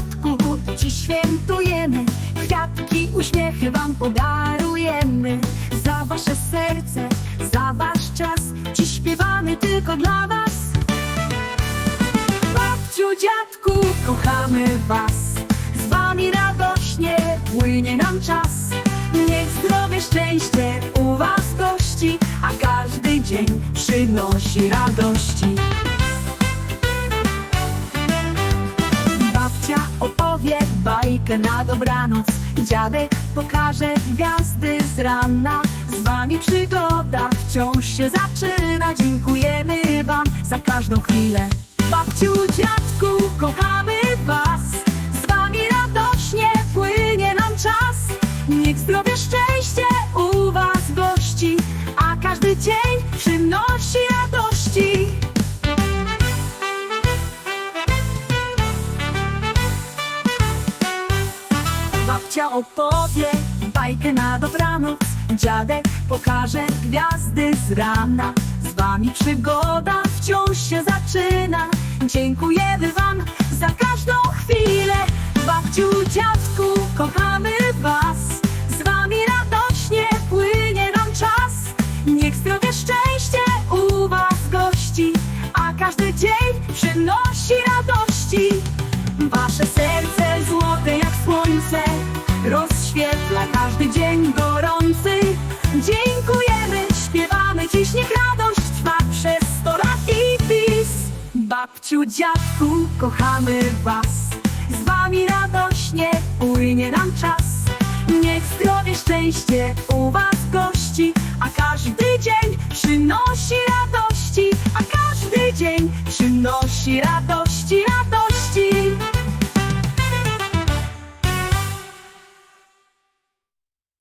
statku gór świętujemy. Kwiatki, uśmiechy wam podarujemy. Za wasze serce, za wasz czas Ci śpiewamy tylko dla was. Babciu, dziadku, kochamy was. Z wami radośnie płynie nam czas. Niech zdrowie, szczęście u was gości A każdy dzień przynosi radości. Opowie bajkę na dobranoc. Dziadek pokaże gwiazdy z rana. Z wami przygoda wciąż się zaczyna. Dziękujemy wam za każdą chwilę. Babciu, dziadku, Babcia opowie bajkę na dobranoc. Dziadek pokaże gwiazdy z rana. Z wami przygoda wciąż się zaczyna. Dziękujemy wam za każdą chwilę. Babciu, dziadku, kochamy was. Z wami radośnie płynie nam czas. Niech zdrowie, szczęście u was gości. A każdy dzień przynosi radości. Wasze serce złote jak słońce Babciu, dziadku, kochamy was. Z wami radośnie płynie nam czas. Niech zdrowie, szczęście u was gości. A każdy dzień przynosi radości. A każdy dzień przynosi radości